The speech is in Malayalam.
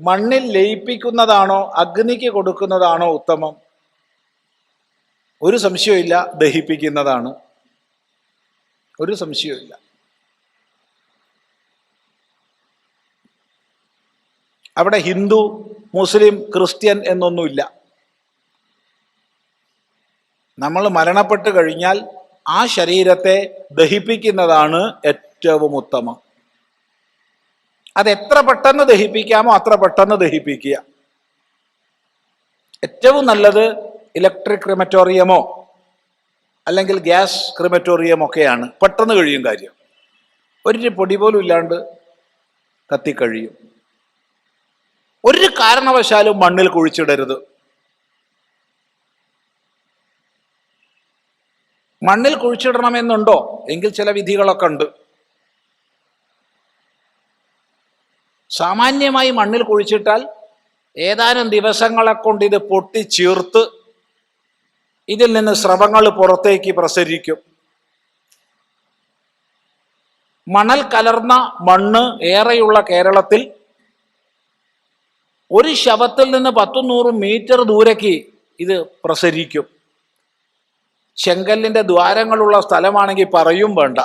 മണ്ണിൽ ലയിപ്പിക്കുന്നതാണോ അഗ്നിക്ക് കൊടുക്കുന്നതാണോ ഉത്തമം? ഒരു സംശയമില്ല ദഹിപ്പിക്കുന്നതാണ്. ഒരു സംശയമില്ല അവിടെ ഹിന്ദു മുസ്ലിം ക്രിസ്ത്യൻ എന്നൊന്നുമില്ല. നമ്മൾ മരണപ്പെട്ട് കഴിഞ്ഞാൽ ആ ശരീരത്തെ ദഹിപ്പിക്കുന്നതാണ് ഏറ്റവും ഉത്തമം. അത് എത്ര പെട്ടെന്ന് ദഹിപ്പിക്കാമോ അത്ര പെട്ടെന്ന് ദഹിപ്പിക്കുക. ഏറ്റവും നല്ലത് ഇലക്ട്രിക് ക്രിമറ്റോറിയമോ അല്ലെങ്കിൽ ഗ്യാസ് ക്രിമറ്റോറിയം ഒക്കെയാണ് പെട്ടെന്ന് കഴിയും കാര്യം. ഒരു പൊടി പോലും ഇല്ലാണ്ട് കത്തിക്കഴിയും. ഒരു കാരണവശാലും മണ്ണിൽ കുഴിച്ചിടരുത്. മണ്ണിൽ കുഴിച്ചിടണമെന്നുണ്ടോ? എങ്കിൽ ചില വിധികളൊക്കെ ഉണ്ട്. സാമാന്യമായി മണ്ണിൽ കുഴിച്ചിട്ടാൽ ഏതാനും ദിവസങ്ങളെ കൊണ്ട് ഇത് പൊട്ടി ചീർത്ത് ഇതിൽ നിന്ന് സ്രവങ്ങൾ പുറത്തേക്ക് പ്രസരിക്കും. മണൽ കലർന്ന മണ്ണ് ഏറെയുള്ള കേരളത്തിൽ ഒരു ശവത്തിൽ നിന്ന് പത്തും നൂറും മീറ്റർ ദൂരേക്ക് ഇത് പ്രസരിക്കും. ചെങ്കല്ലിന്റെ ദ്വാരങ്ങളുള്ള സ്ഥലമാണെങ്കിൽ പറയും വേണ്ട.